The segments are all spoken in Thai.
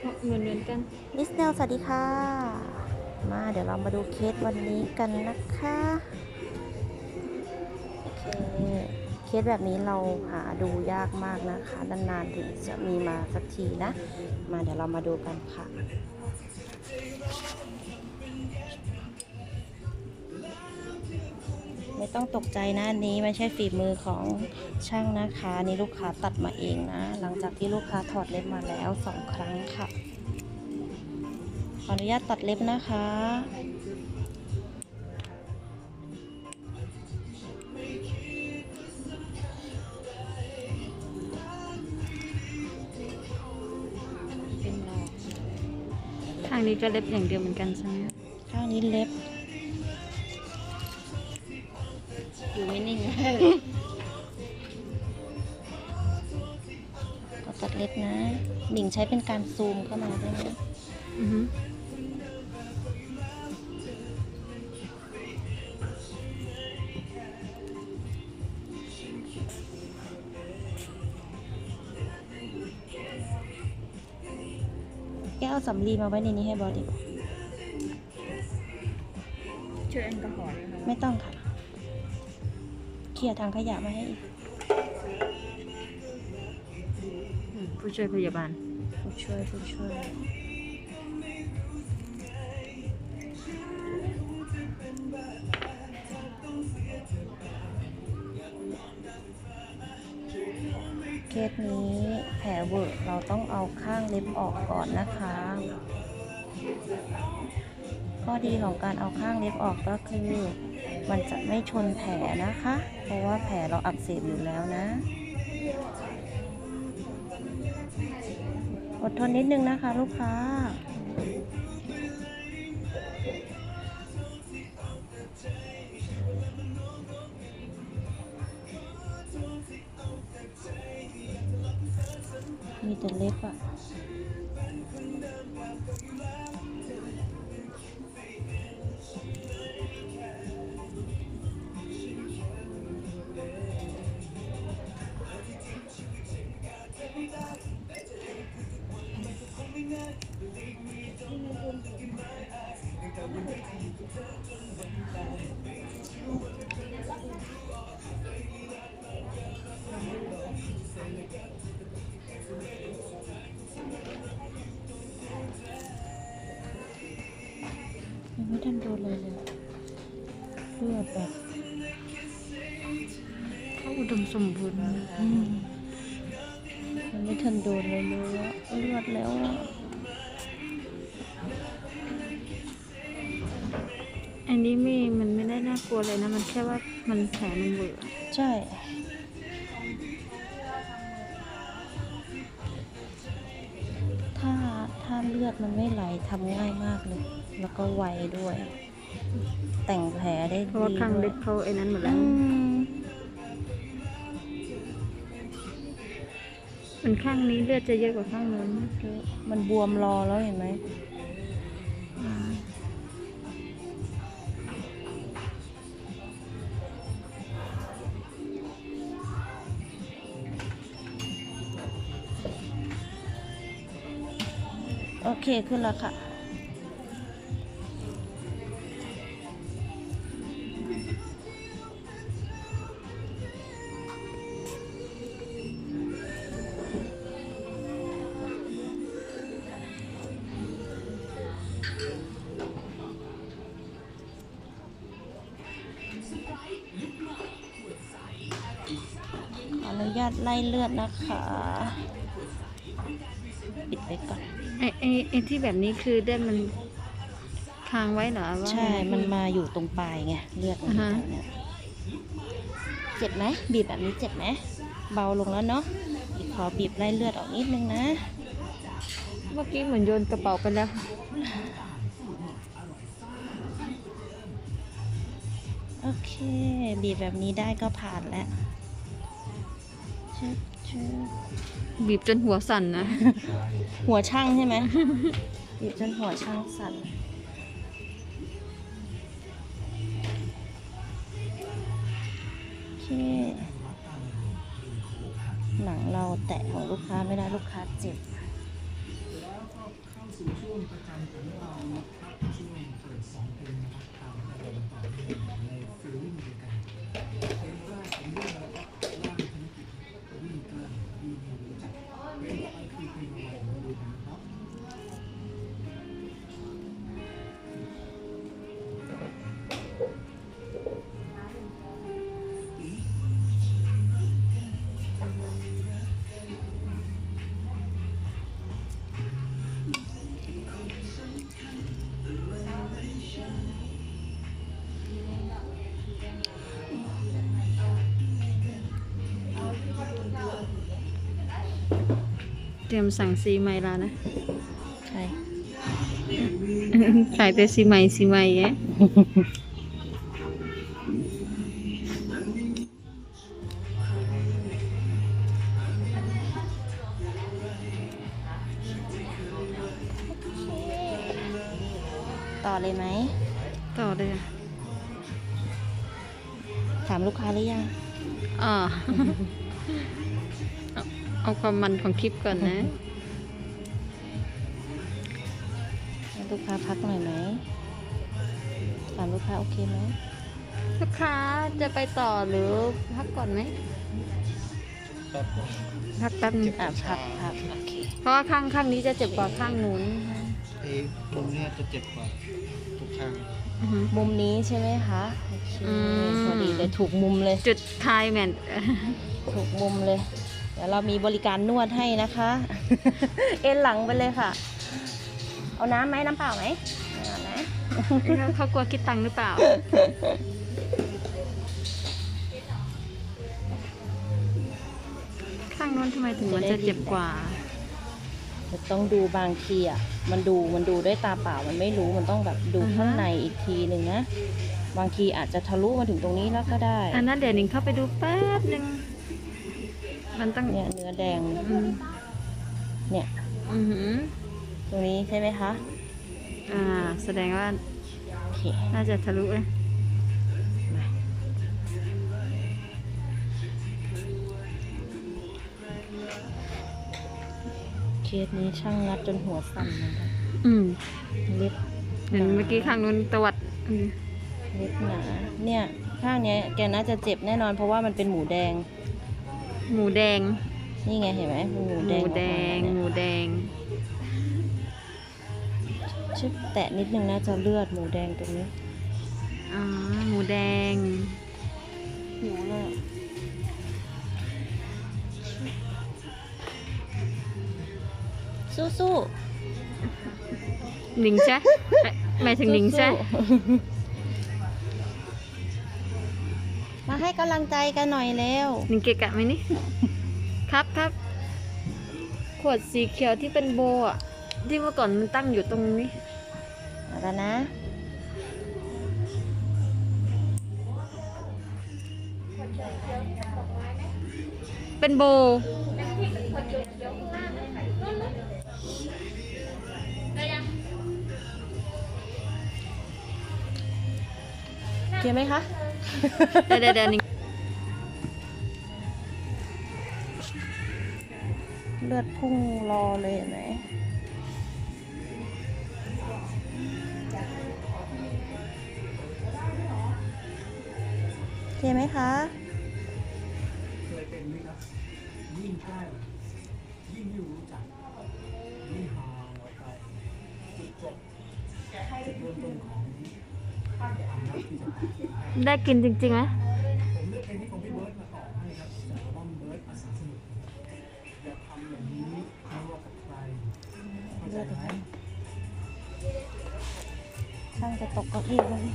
เหมือนเหมือนกันมิสเนลสวัสดีค่ะ มาเดี๋ยวเรามาดูเคสวันนี้กันนะคะโอเคเคสแบบนี้เราหาดูยากมากนะคะนานๆถึงจะมีมาสักทีนะ มาเดี๋ยวเรามาดูกันค่ะ ไม่ต้องตกใจนะอันนี้ไม่ใช่ฝีมือของช่างนะคะอันนี่ลูกค้าตัดมาเองนะ หลังจากที่ลูกค้าถอดเล็บมาแล้วสองครั้งค่ะขออนุญาตตัดเล็บนะคะเป็นหลอกทางนี้ก็เล็บอย่างเดียวเหมือนกันใช่ไหมข้างนี้เล็บ อยู่ไม่นิ่ง ก็ตัดเล็บนะหนิงใช้เป็นการซูมเข้ามาได้ไหมอือฮึแกเอาสำลีมาไว้ในนี้ให้บอสดิช่วยแอลกอฮอล์นะคะไม่ต้องค่ะ เคลียร์ทางขยะมาให้อีกผู้ช่วยพยาบาลผู้ช่วยผู้ช่วยเคสนี้แผลเวอะเราต้องเอาข้างเล็บออกก่อนนะคะ ข้อดีของการเอาข้างเล็บออกก็คือ มันจะไม่ชนแผลนะคะ เพราะว่าแผลเราอักเสบอยู่แล้วนะ อดทนนิดนึงนะคะลูกค้ามีแต่เล็บอะ ดมสมบูรณ์อืมยังไม่ทันโดนเลยเลยอะเลือดแล้วอะอันนี้ไม่มันไม่ได้น่ากลัวเลยนะ มันแค่ว่ามันแผลมันเวอะใช่ถ้าถ้าเลือดมันไม่ไหลทำง่ายมากเลย แล้วก็ไวด้วย แต่งแผลได้เพดีราะว่าข้างด้วเล็ยบเขาไอ้นั้นหมดอืแล้ว มันข้างนี้เลือดจะเยอะกว่าข้างนู้นมันบวมรอแล้วเห็นไหมโอเค ขึ้นแล้วค่ะ ญาตไล่เลือดนะคะ ปิดไว้ก่อน ไอ้ไอ้ไอ้ที่แบบนี้คือได้มันทางไว้เหรอว่าใช่ มันมาอยู่ตรงปลายไง เลือดมันอยู่อ่าฮะตรงเนี้ยเจ็บไหมบีบแบบนี้เจ็บไหมเบาลงแล้วเนาะอีกขอบีบไล่เลือดออกนิดนึงนะ เมื่อกี้เหมือนโยนกระเป๋าไปแล้วโอเค บีบแบบนี้ได้ก็ผ่านแล้วชึ บีบจนหัวสั่นนะ หัวช่างใช่ไหมบีบจนหัวช่างสั่นโอเคหนังเราแตะของลูกค้าไม่ได้ลูกค้าเจ็บ รียมสั่งซีใหม่แล้วนะ ใช่ ขายแต่ซีใหม่ซีใหม่แยะต่อเลยไหม ต่อเลยอะถามลูกค้าหรือยังอ่าเอา เอาความมันของคลิปก่อนนะให้ลูกค้าพักหน่อยไหมถามลูกค้าโอเคไหมลูกค้าจะไปต่อหรือพักก่อนไหมพักแป๊บนึงอะพักพักโอเคเพราะว่าข้างข้างนี้จะเจ็บกว่าข้างนู้นเอ้ตรงเนี้ยจะเจ็บกว่าทุกครั้งอือฮึมุมนี้ใช่ไหมคะโอเคอืมพอดีเลยถูกมุมเลย จุดคลายแมนถูกมุมเลย เดี๋ยวเรามีบริการนวดให้นะคะ เอ็นหลังไปเลยค่ะ เอาน้ำไหมน้ำเปล่าไหมเอานะเขากลัวคิดตังค์หรือเปล่า ข้างนู้นทำไมถึงมันจะเจ็บกว่าจะต้องดูบางทีอะ มันดูมันดูด้วยตาเปล่ามันไม่รู้มันต้องแบบดูอือฮะข้างในอีกทีหนึ่งนะ บางทีอาจจะทะลุมาถึงตรงนี้แล้วก็ได้ อันนั้นเดี๋ยวหนิงเข้าไปดูแป๊บนึง มันต้องเนี่ยเนื้อแดง อืมเนี่ย อือหือตรงนี้ใช่ไหมคะ อ่า แสดงว่า โอเค น่าจะทะลุเลยเคสนี้ช่างงัดจนหัวสั่นนะคะอืมเล็บเห็นเมื่อกี้ข้างนู้นตวัดอืมเล็บหนา เนี่ย ข้างเนี้ยแกน่าจะเจ็บแน่นอนเพราะว่ามันเป็นหมูแดง หมูแดง นี่ไงเห็นไหมเป็นหมูหแดมูงแดง ออกหมามูเนี่ยแดง ชึบแตะนิดนึงน่าจะเลือดหมูแดงตรงนี้อ๋อ หมูแดง หิวเลยสู้สู้หนิงใช่เอ๊ะหมายถึงหนิงใช่ มาให้กำลังใจกันหน่อยเร็วหนิงเกะกะไหมนี่ ครับครับ ขวดสีเขียวที่เป็นโบอะ ที่เมื่อก่อนมันตั้งอยู่ตรงนี้มาแล้วนะ เป็นโบเคลียร์ไหมคะ เดี๋ยวเดี๋ยวนี่เลือดพุ่งรอเลยเห็นไหมเคลียร์ไหมคะ ได้กินจริงๆไหมผมเลือกเพลงนี้ของพี่เบิร์ดมาต่อให้ครับจากอัลบั้มเบิร์ดอาสาสนุกอย่าทำอย่างนี้ไม่ว่ากับใครเข้าใจไหมช่างจะตกเก้าอี้แล้วนี่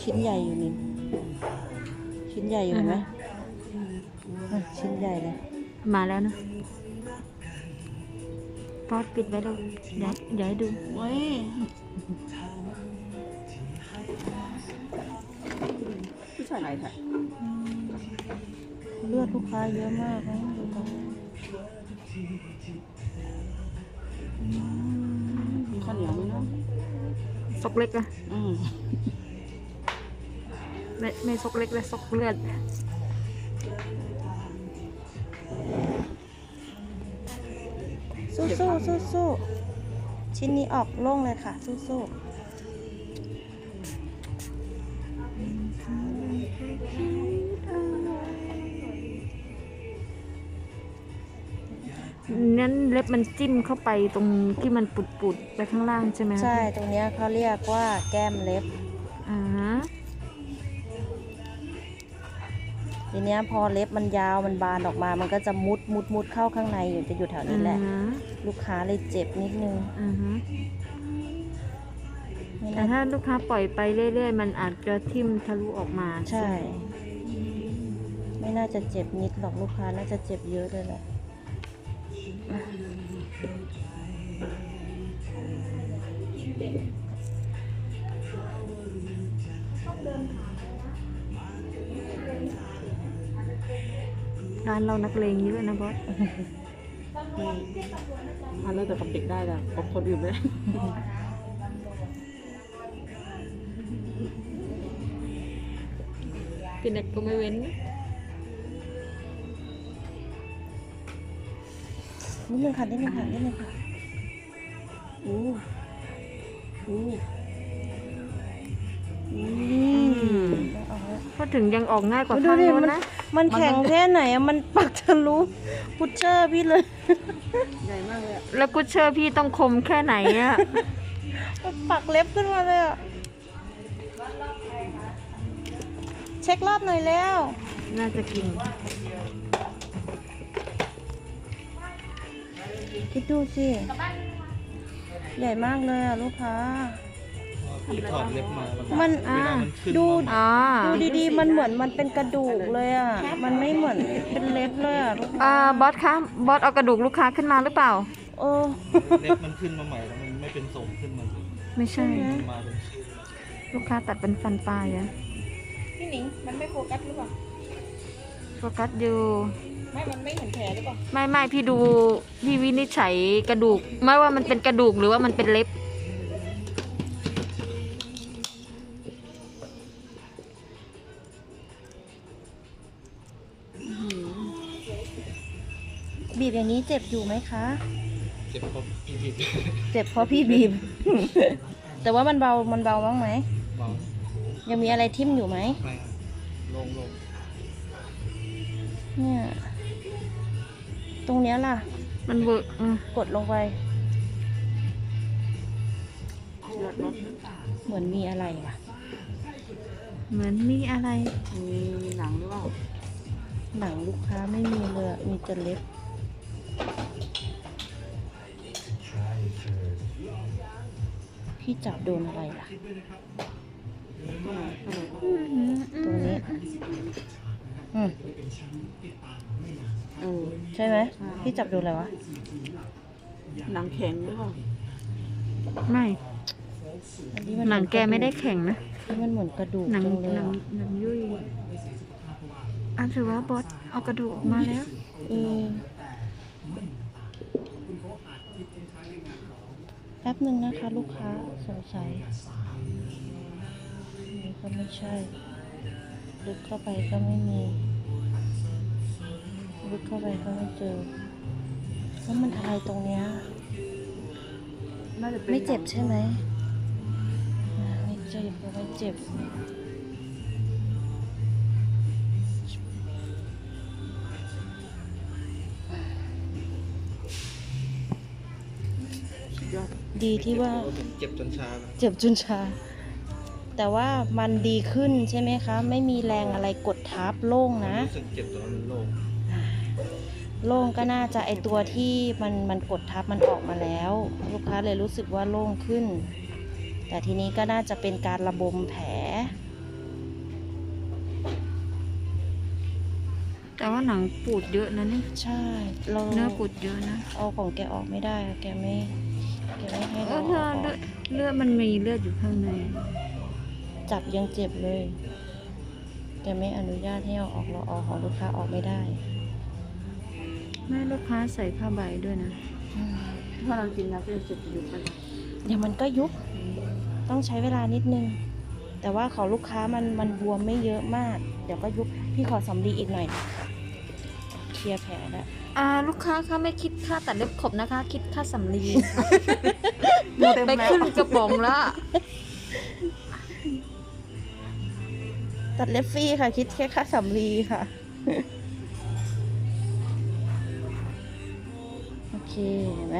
ชิ้นใหญ่อยู่นี่ชิ้นใหญ่อยู่เห็นไหมอะชิ้นใหญ่เลย มาแล้วนะ ปอดปิดไว้แล้วเดี๋ยวเดี๋ยวให้ดู เว้ยผู้ชายไหนค่ะเลือดลูกค้าเยอะมากนะดูตรงนี้มีข้าวเหนียวไหมเนาะซกเล็กอะอืม ไม่ไม่ซกเล็กเลยซกเลือด สู้สู้สู้สู้ชิ้นนี้ออกโล่งเลยค่ะ สู้สู้นั้นเล็บมันจิ้มเข้าไปตรงที่มันปุดๆไปข้างล่างใช่ไหมใช่ ตรงเนี้ยเขาเรียกว่าแก้มเล็บอ่า ทีเนี้ยพอเล็บมันยาวมันบานออกมา มันก็จะมุดมุดมุดเข้าข้างในอยู่จะอยู่แถวนี้แหละอ่าฮะลูกค้าเลยเจ็บนิดนึงอ่าฮะไม่แต่น่าถ้าลูกค้าปล่อยไปเรื่อยๆ มันอาจจะทิ่มทะลุออกมาใช่ ไม่น่าจะเจ็บนิดหรอกลูกค้าน่าจะเจ็บเยอะเลยแหละ ร้านเรานักเลงเยอะนะบอสอันนั้นแต่กับเด็กได้แต่กับคนอื่นไม่ได้เป็นเด็กก็ไม่เว้นนิดนึงค่ะนิดนึงค่ะนิดนึงค่ะอู้อู้อืมเอาละพอถึงยังออกง่ายกว่าดูข้างดิโน้นมันนะ มันแข็งแค่ไหนอะมันปักทะลุพุชเชอร์พี่เลย ใหญ่มากเลยอะแล้วกูเชื่อพี่ต้องคมแค่ไหนอะมันปักเล็บขึ้นมาเลยอะเช็ครอบหน่อยแล้ว น่าจะกิน คิดดูสิ ใหญ่มากเลยอะลูกค้าที่ ถอดเล็บมามันมันอ่าดูอ่าดูดีๆ มันเหมือนมันเป็นกระดูกเลยอะมันไม่เหมือนเป็นเล็บเลยอะลูกค้าอ่าบอสคะบอสเอากระดูกลูกค้าขึ้นมาหรือเปล่าเออเล็บมันขึ้นมาใหม่แล้วมันไม่เป็นทรงขึ้นมาเลยไม่ใช่ใช่ไหมมันมาเป็นชื่อลูกค้าตัดเป็นฟันปลายอะพี่หนิงมันไม่โฟกัสหรือเปล่าโฟกัสอยู่ไม่มันไม่เห็นแผลหรือเปล่าไม่ไม่พี่ดูพี่วินิจฉัยกระดูก ไม่ว่ามันเป็นกระดูกหรือว่ามันเป็นเล็บ เจ็บอยู่ไหมคะ เจ็บเพราะพี่ผิดเจ็บเพราะพี่บีบ แต่ว่ามันเบา มันเบาบ้างไหม เบายังมีอะไรทิ่มอยู่ไหม ไม่ครับลงลงเนี่ย ตรงเนี้ยล่ะ มันเวิร์กอืมกดลงไปเลือดรถเหมือนมีอะไรว่ะ เหมือนมีอะไร มีหนังหรือเปล่า หนังลูกค้าไม่มีเลยอะมีแต่เล็บ พี่จับโดนอะไรล่ะตรงนี้อืมเออใช่ไหม พี่จับโดนอะไรวะ หนังแข็งหรือเปล่าไม่อันนี้มันหนังแกไม่ได้แข็งนะอันนี้มันเหมือนกระดูกหนังจังเลยหนังอะหนังยุ่ยอะถือว่าบอสเอากระดูกออกมาแล้ว เออ แป๊บหนึ่งนะคะ ลูกค้าสงสัยนี่ก็ไม่ใช่ลึกเข้าไปก็ไม่มีลึกเข้าไปก็ไม่เจอแล้วมันอะไรตรงเนี้ยไม่เจ็บใช่ไหมไม่เจ็บไม่เจ็บ ดดีที่ว่าเจ็บจนชาแล้วเจ็บจนชา แต่ว่ามันดีขึ้นใช่ไหมคะ ไม่มีแรงอะไรกดทับโล่งนะรู้สึกเจ็บตอนมันโล่งโล่งก็น่าจะไอตัวที่มันมันกดทับมันออกมาแล้ว ลูกค้าเลยรู้สึกว่าโล่งขึ้น แต่ทีนี้ก็น่าจะเป็นการระบมแผล แต่ว่าหนังปูดเยอะนะนี่ใช่เราเนื้อปูดเยอะนะ เอาของแกออกไม่ได้อะแกไม่ แกไม่ให้เอเราอเอาเลืออดอกเลือดมันมีเลือดอยู่ข้างใน จับยังเจ็บเลยแกไม่อนุญาตให้เอาออกเราเอาของลูกค้าออกไม่ได้แม่ลูกค้าใส่ผ้าใบด้วยนะ ถ้าเรากินยาก็จะเจ็บอยู่กันเดี๋ยวมันก็ยุบต้องใช้เวลานิดนึง แต่ว่าของลูกค้ามันมันบวมไม่เยอะมาก เดี๋ยวก็ยุบพี่ขอสำลีอีกหน่อยลียร์แผลแล้ว อ่าลูกค้าคะไม่คิดค่าตัดเล็บขบนะคะ คิดค่าสำลีหมดไปครึ่งกระป๋องแล้วตัดเล็บฟรีค่ะ คิดแค่ค่าสำลีค่ะ โอเคเห็นไหม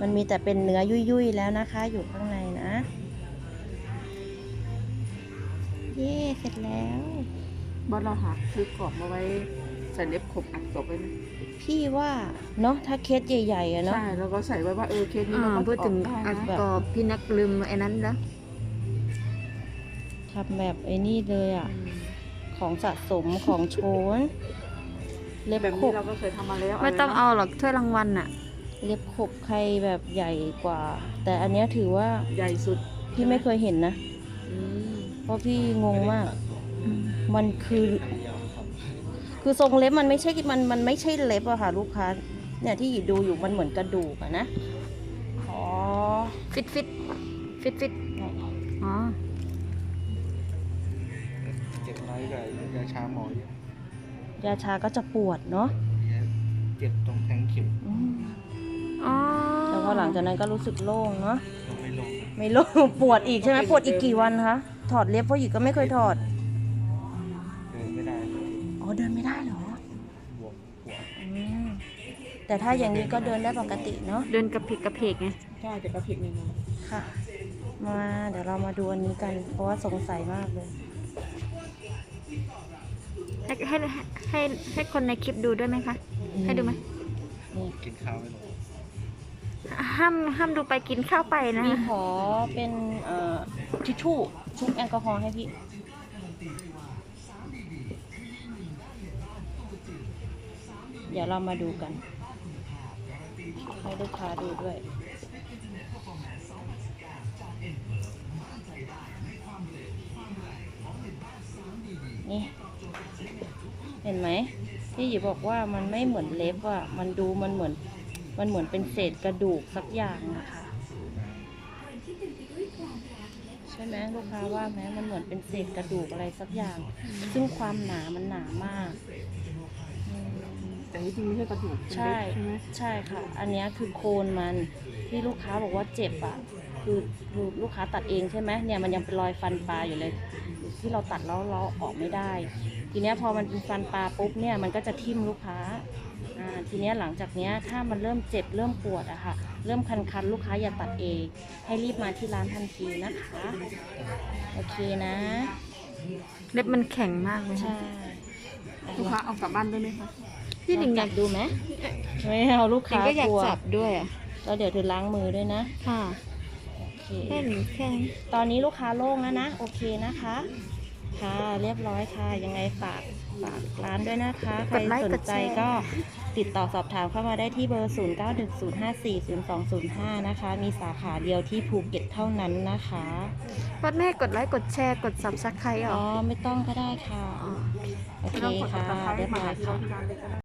มันมีแต่เป็นเนื้อยุ่ยๆแล้วนะคะ อยู่ข้างในนะ เย่เสร็จแล้ว บอสเราหาซื้อกรอบมาไว้ ใส่เล็บขบอัดศพไว้ไหมพี่ว่าเนาะถ้าเคสใหญ่ๆอะเนาะ ใช่แล้วก็ใส่ไว้ว่าเออเคสนี้อ่าเราก็พูดถึงออกอัได้ดนะกรอบพี่นักลืมไอ้นั้นแล้วทำแบบไอ้นี่เลยอะของสะสมของโชน เล็บแบบขนี้บ เราก็เคยทำมาแล้วไม่ต้องะรนะเอาหรอกถ้วยรางวัลน่ะ เล็บขบใครแบบใหญ่กว่า แต่อันเนี้ยถือว่าใหญ่สุดพี่ไม่เคยเห็นนะอืมเพราะพี่งงมาก มันคือ คือทรงเล็บมันไม่ใช่มันมันไม่ใช่เล็บอะค่ะ ลูกค้า เนี่ยที่อยู่ดูอยู่มันเหมือนกระดูกอะนะ อ๋อ ฟิตฟิตฟิตฟิตอ๋อเจ็บน้อยกว่ายาชาหมอเยอะยาชาก็จะปวดเนาะเจ็บตรงแทงเข็มอืมอ๋อแต่พอหลังจากนั้นก็รู้สึกโล่งเนาะลงไม่ลงไม่โล่งปวดอีกใช่ไหมปวดอีกกี่วันคะถอดเล็บเพราะหญิงก็ไม่เคยถอดเดินไม่ได้อ๋อเดินไม่ได้เหรอ บวมปวด อืม แต่ถ้าอย่างนี้ก็เดินได้ปกติเนาะเดินกระเพกกระเพกไงใช่แต่กระเพกนิดนึงค่ะ มาเดี๋ยวเรามาดูอันนี้กัน เพราะว่าสงสัยมากเลยให้ให้ให้ให้คนในคลิปดูด้วยไหมคะ ให้ดูไหมนี่กินข้าวไม่ลงห้ามห้ามดูไปกินข้าวไปนะพี่ขอเป็นเอ่อทิชชู่ชุบแอลกอฮอล์ให้พี่เดี๋ยวเรามาดูกัน ให้ลูกค้าดูด้วยนี่เห็นไหมที่หยิบอกว่ามันไม่เหมือนเล็บอะมันดูมันเหมือน มันเหมือนเป็นเศษกระดูกสักอย่างนะคะใช่ไหมลูกค้าว่าไหมมันเหมือนเป็นเศษกระดูกอะไรสักอย่าง ซึ่งความหนามันหนามาก แต่ที่จริงไม่ใช่กระดูกเป็นใช่เล็บใช่ไหมใช่ค่ะ อันเนี้ยคือโคนมันที่ลูกค้าบอกว่าเจ็บอะคือคือลูกค้าตัดเองใช่ไหมเนี่ยมันยังเป็นรอยฟันปลาอยู่เลย ที่เราตัดแล้วเราออกไม่ได้ ทีเนี้ยพอมันเป็นฟันปลาปุ๊บเนี่ยมันก็จะทิ่มลูกค้าอ่าทีเนี้ยหลังจากเนี้ยถ้ามันเริ่มเจ็บเริ่มปวดอะค่ะ เริ่มคันๆลูกค้าอย่าตัดเอง ให้รีบมาที่ร้านทันทีนะคะโอเคนะ เล็บมันแข็งมากเลยใช่ ลูกค้าเอากลับบ้านด้วยไหมคะ พี่หนิงอยากดูไหมไม่เอาลูกหนิงค้าก็อยากกลัวจับด้วยอะ แล้วเดี๋ยวเธอล้างมือด้วยนะค่ะโอเคแค่นี้แค่นี้ตอนนี้ลูกค้าโล่งแล้วนะ โอเคนะคะ ค่ะเรียบร้อยค่ะ ยังไงฝากฝากร้านด้วยนะคะ ใครสนใจก็ติดต่อสอบถามเข้ามาได้ที่เบอร์ 0910540205 นะคะ มีสาขาเดียวที่ภูเก็ตเท่านั้นนะคะ วัดแม่กดไลค์ กดแชร์ กด subscribe เหรอ๋ออไม่ต้องก็ได้ค่ะอ๋อโอเคไม่ต้องกดค่ะตะไคร้เรียบมาร้อหายที่ค่ะร้านเลยก็ได้